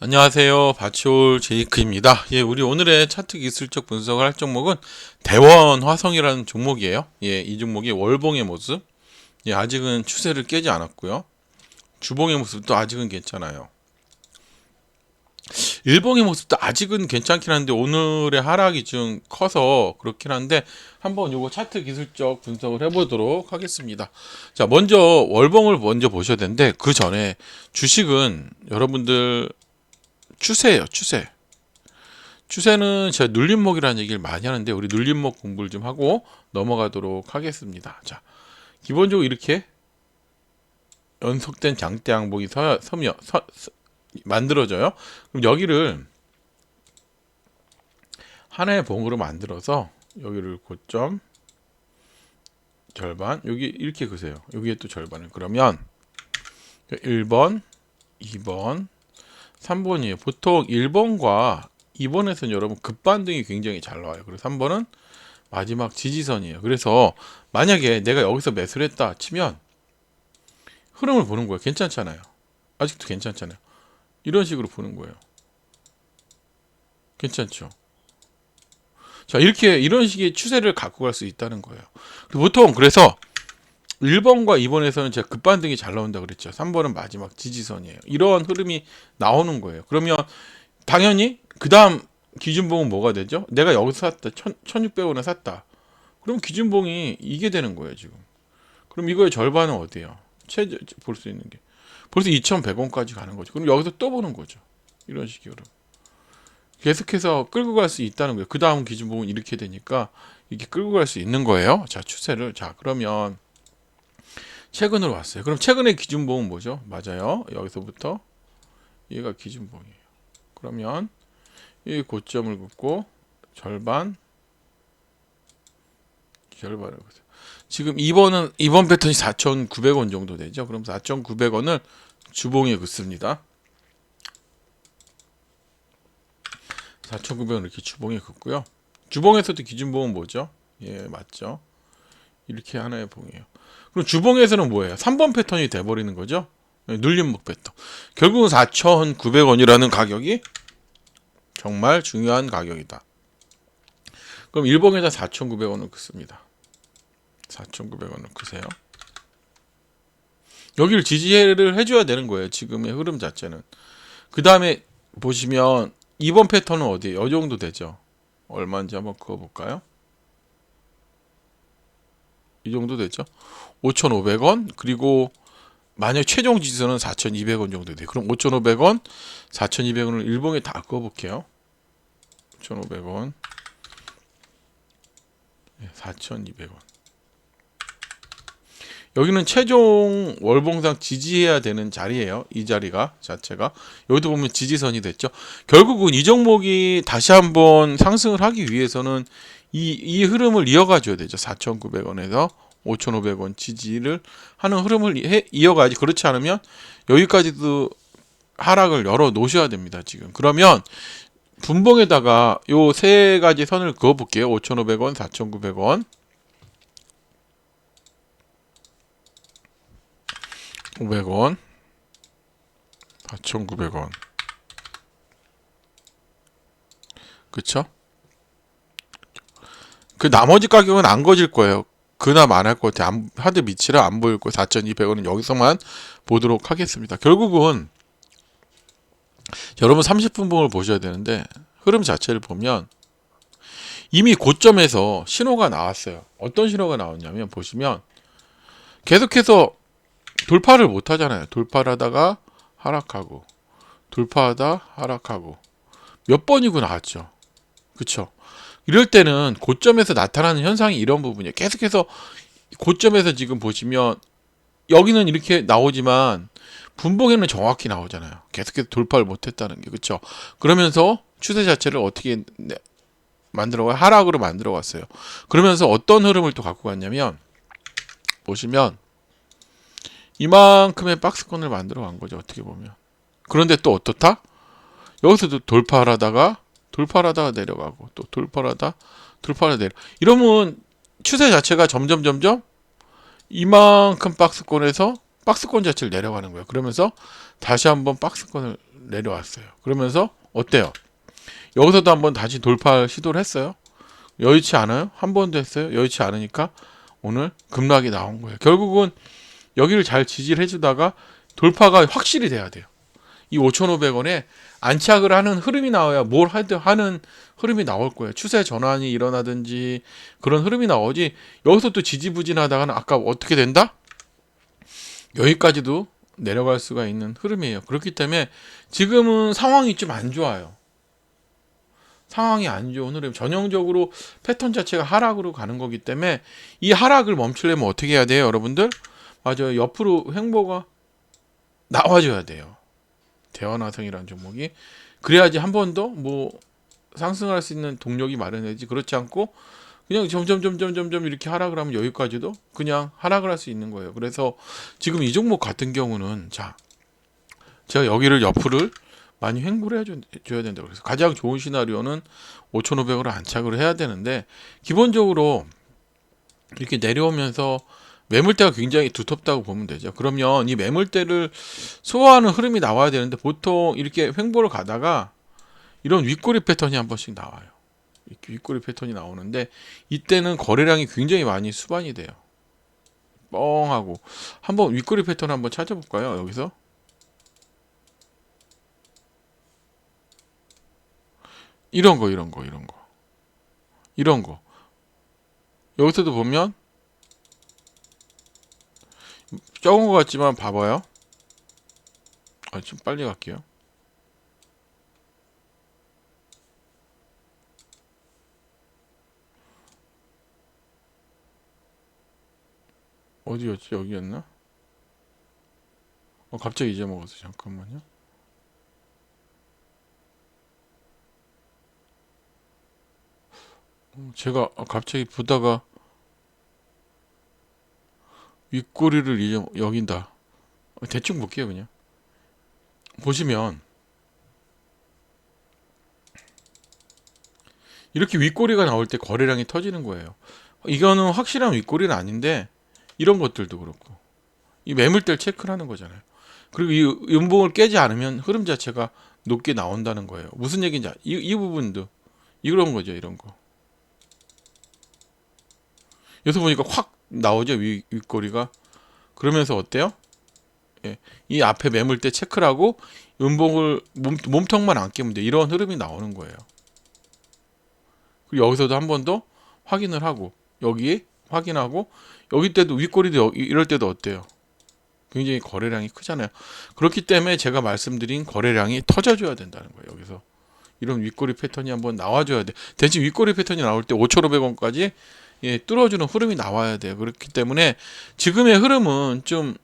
안녕하세요. 바치올 제이크입니다. 예, 우리 오늘의 차트 기술적 분석을 할 종목은 대원 화성이라는 종목이에요. 예, 이 종목의 월봉의 모습. 예, 아직은 추세를 깨지 않았고요. 주봉의 모습도 아직은 괜찮아요. 일봉의 모습도 아직은 괜찮긴 한데 오늘의 하락이 좀 커서 그렇긴 한데 한번 요거 차트 기술적 분석을 해보도록 하겠습니다. 자, 먼저 월봉을 먼저 보셔야 되는데 그 전에 주식은 여러분들 추세예요, 추세. 추세는 제가 눌림목이라는 얘기를 많이 하는데 우리 눌림목 공부를 좀 하고 넘어가도록 하겠습니다. 자, 기본적으로 이렇게 연속된 장대 항목이 서, 서며 서, 서- 만들어져요. 그럼 여기를 하나의 봉으로 만들어서 여기를 고점 절반 여기 이렇게 그세요. 여기에 또 절반을 그러면 1번, 2번, 3번이에요. 보통 1번과 2번에서는 여러분 급반등이 굉장히 잘 나와요. 그리고 3번은 마지막 지지선이에요. 그래서 만약에 내가 여기서 매수를 했다 치면 흐름을 보는 거예요. 괜찮잖아요. 아직도 괜찮잖아요. 이런 식으로 보는 거예요. 괜찮죠? 자, 이렇게 이런 식의 추세를 갖고 갈 수 있다는 거예요. 보통 그래서 1번과 2번에서는 제가 급반등이 잘 나온다 그랬죠. 3번은 마지막 지지선이에요. 이런 흐름이 나오는 거예요. 그러면 당연히 그 다음 기준봉은 뭐가 되죠? 내가 여기서 샀다. 1600원에 샀다. 그럼 기준봉이 이게 되는 거예요, 지금. 그럼 이거의 절반은 어디예요? 최저 볼 수 있는 게. 벌써 2100원까지 가는 거죠. 그럼 여기서 또 보는 거죠. 이런 식으로. 계속해서 끌고 갈 수 있다는 거예요. 그 다음 기준봉은 이렇게 되니까 이렇게 끌고 갈 수 있는 거예요. 자, 추세를. 자, 그러면 최근으로 왔어요. 그럼 최근의 기준봉은 뭐죠? 맞아요. 여기서부터 얘가 기준봉이에요. 그러면 이 고점을 긋고 절반 절반을 긋어요. 지금 2번은 이번 패턴이 4,900원 정도 되죠. 그럼 4,900원을 주봉에 긋습니다. 4,900원 이렇게 주봉에 긋고요. 주봉에서도 기준봉은 뭐죠? 예, 맞죠. 이렇게 하나의 봉이에요. 그럼 주봉에서는 뭐예요? 3번 패턴이 돼버리는 거죠. 네, 눌림목 패턴. 결국은 4,900원이라는 가격이 정말 중요한 가격이다. 그럼 일봉에다 4,900원을 긋습니다. 4,900원을 긋으세요. 여기를 지지를 해줘야 되는 거예요. 지금의 흐름 자체는. 그 다음에 보시면 2번 패턴은 어디에요? 이 정도 되죠. 얼마인지 한번 그어볼까요? 이 정도 되죠. 5,500원 그리고 만약 최종 지수는 4,200원 정도 돼요. 그럼 5,500원, 4,200원을 일봉에 다 그어볼게요. 5,500원, 4,200원. 여기는 최종 월봉상 지지해야 되는 자리예요. 이 자리가 자체가 여기도 보면 지지선이 됐죠. 결국은 이 종목이 다시 한번 상승을 하기 위해서는 이, 이 흐름을 이어가줘야 되죠. 4,900원에서 5,500원 지지를 하는 흐름을 해, 이어가야지. 그렇지 않으면 여기까지도 하락을 열어 놓으셔야 됩니다. 지금. 그러면 분봉에다가 요 세 가지 선을 그어 볼게요. 5,500원, 4,900원. 500원, 4,900원. 그쵸? 그 나머지 가격은 안 거질 거예요. 그나마 안 할 것 같아요. 안- 하드 밑이라 안 보일 거예요. 4,200원은 여기서만 보도록 하겠습니다. 결국은 여러분 30분 봉을 보셔야 되는데 흐름 자체를 보면 이미 고점에서 신호가 나왔어요. 어떤 신호가 나왔냐면 보시면 계속해서 돌파를 못 하잖아요. 돌파를 하다가 하락하고 돌파하다 하락하고 몇 번이고 나왔죠. 그쵸? 이럴 때는 고점에서 나타나는 현상이 이런 부분이에요. 계속해서 고점에서 지금 보시면 여기는 이렇게 나오지만 분봉에는 정확히 나오잖아요. 계속해서 돌파를 못했다는 게 그렇죠. 그러면서 추세 자체를 어떻게 내- 만들어가 하락으로 만들어 왔어요. 그러면서 어떤 흐름을 또 갖고 갔냐면 보시면 이만큼의 박스권을 만들어 간 거죠. 어떻게 보면. 그런데 또 어떻다? 여기서도 돌파를 하다가 돌파를 하다가 내려가고 또 돌파를 하다 돌파를 내려. 이러면 추세 자체가 점점 점점 이만큼 박스권에서 박스권 자체를 내려가는 거예요. 그러면서 다시 한번 박스권을 내려왔어요. 그러면서 어때요? 여기서도 한번 다시 돌파 시도를 했어요. 여의치 않아요? 한 번도 했어요. 여의치 않으니까 오늘 급락이 나온 거예요. 결국은 여기를 잘 지지를 해주다가 돌파가 확실히 돼야 돼요. 이 5,500원에 안착을 하는 흐름이 나와야 뭘 하든 하는 흐름이 나올 거예요. 추세 전환이 일어나든지 그런 흐름이 나오지 여기서 또 지지부진하다가는 아까 어떻게 된다? 여기까지도 내려갈 수가 있는 흐름이에요. 그렇기 때문에 지금은 상황이 좀 안 좋아요. 상황이 안 좋은 흐름. 전형적으로 패턴 자체가 하락으로 가는 거기 때문에 이 하락을 멈추려면 어떻게 해야 돼요, 여러분들? 맞아요. 옆으로 횡보가 나와줘야 돼요. 대원화성이라는 종목이 그래야지 한 번 더 뭐 상승할 수 있는 동력이 마련되지 그렇지 않고 그냥 점점 점점 점점 이렇게 하락을 하면 여기까지도 그냥 하락을 할 수 있는 거예요. 그래서 지금 이 종목 같은 경우는 자 제가 여기를 옆으로 많이 횡보를 해줘야 된다. 그래서 가장 좋은 시나리오는 5,500으로 안착을 해야 되는데 기본적으로 이렇게 내려오면서 매물대가 굉장히 두텁다고 보면 되죠. 그러면 이 매물대를 소화하는 흐름이 나와야 되는데 보통 이렇게 횡보를 가다가 이런 윗꼬리 패턴이 한 번씩 나와요. 윗꼬리 패턴이 나오는데 이때는 거래량이 굉장히 많이 수반이 돼요. 뻥하고 한번 윗꼬리 패턴 한번 찾아볼까요? 여기서 이런 거 이런 거 이런 거 이런 거 여기서도 보면 적은 것 같지만 봐봐요. 아, 좀 빨리 갈게요. 어디였지? 여기였나? 어, 갑자기 잊어먹었어. 잠깐만요. 어, 제가 갑자기 보다가 윗꼬리를 이제 여긴다. 대충 볼게요, 그냥. 보시면 이렇게 윗꼬리가 나올 때 거래량이 터지는 거예요. 이거는 확실한 윗꼬리는 아닌데 이런 것들도 그렇고 이 매물대를 체크를 하는 거잖아요. 그리고 이 연봉을 깨지 않으면 흐름 자체가 높게 나온다는 거예요. 무슨 얘기인지 이, 이 부분도 이런 거죠, 이런 거. 여기서 보니까 확 나오죠 위, 윗꼬리가 그러면서 어때요? 예, 이 앞에 매물대 체크를 하고 음봉을 몸, 몸통만 안 깨면 돼 이런 흐름이 나오는 거예요. 그리고 여기서도 한 번 더 확인을 하고 여기 확인하고 여기 때도 윗꼬리도 이럴 때도 어때요? 굉장히 거래량이 크잖아요. 그렇기 때문에 제가 말씀드린 거래량이 터져줘야 된다는 거예요. 여기서 이런 윗꼬리 패턴이 한번 나와줘야 돼. 대신 윗꼬리 패턴이 나올 때 5,500원까지 예, 뚫어주는 흐름이 나와야 돼요. 그렇기 때문에 지금의 흐름은 좀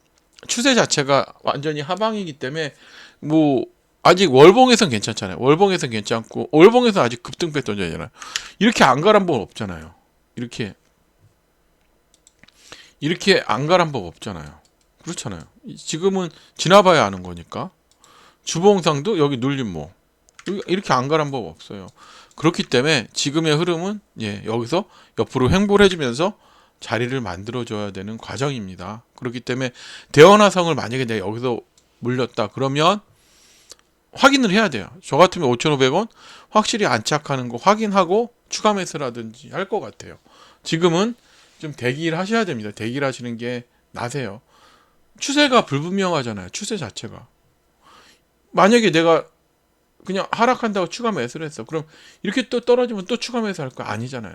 추세 자체가 완전히 하방이기 때문에 뭐 아직 월봉에선 괜찮잖아요. 월봉에선 괜찮고 월봉에서 아직 급등 패턴이잖아요. 이렇게 안 가란 법 없잖아요. 이렇게 이렇게 안 가란 법 없잖아요. 그렇잖아요. 지금은 지나봐야 아는 거니까 주봉상도 여기 눌림 뭐 이렇게 안 가란 법 없어요. 그렇기 때문에 지금의 흐름은 예, 여기서 옆으로 횡보를 해주면서 자리를 만들어줘야 되는 과정입니다. 그렇기 때문에 대원화성을 만약에 내가 여기서 물렸다 그러면 확인을 해야 돼요. 저 같으면 5,500원 확실히 안착하는 거 확인하고 추가 매수라든지 할 것 같아요. 지금은 좀 대기를 하셔야 됩니다. 대기를 하시는 게 나세요. 추세가 불분명하잖아요. 추세 자체가. 만약에 내가 그냥 하락한다고 추가 매수를 했어. 그럼 이렇게 또 떨어지면 또 추가 매수할 거 아니잖아요.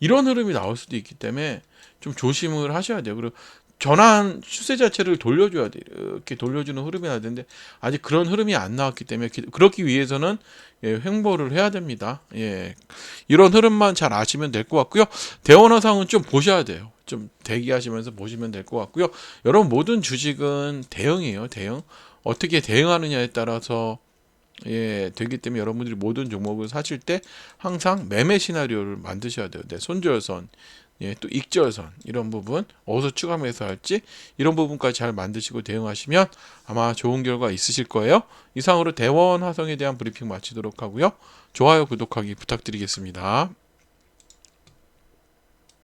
이런 흐름이 나올 수도 있기 때문에 좀 조심을 하셔야 돼요. 그리고 전환 추세 자체를 돌려줘야 돼. 이렇게 돌려주는 흐름이 나야 되는데 아직 그런 흐름이 안 나왔기 때문에 그렇기 위해서는 예, 횡보를 해야 됩니다. 예. 이런 흐름만 잘 아시면 될 것 같고요. 대원화상은 좀 보셔야 돼요. 좀 대기하시면서 보시면 될 것 같고요. 여러분 모든 주식은 대응이에요. 대응. 어떻게 대응하느냐에 따라서 예, 되기 때문에 여러분들이 모든 종목을 사실 때 항상 매매 시나리오를 만드셔야 돼요. 네, 손절선, 예, 또 익절선 이런 부분 어디서 추가 매수할지 이런 부분까지 잘 만드시고 대응하시면 아마 좋은 결과 있으실 거예요. 이상으로 대원 화성에 대한 브리핑 마치도록 하고요. 좋아요, 구독하기 부탁드리겠습니다.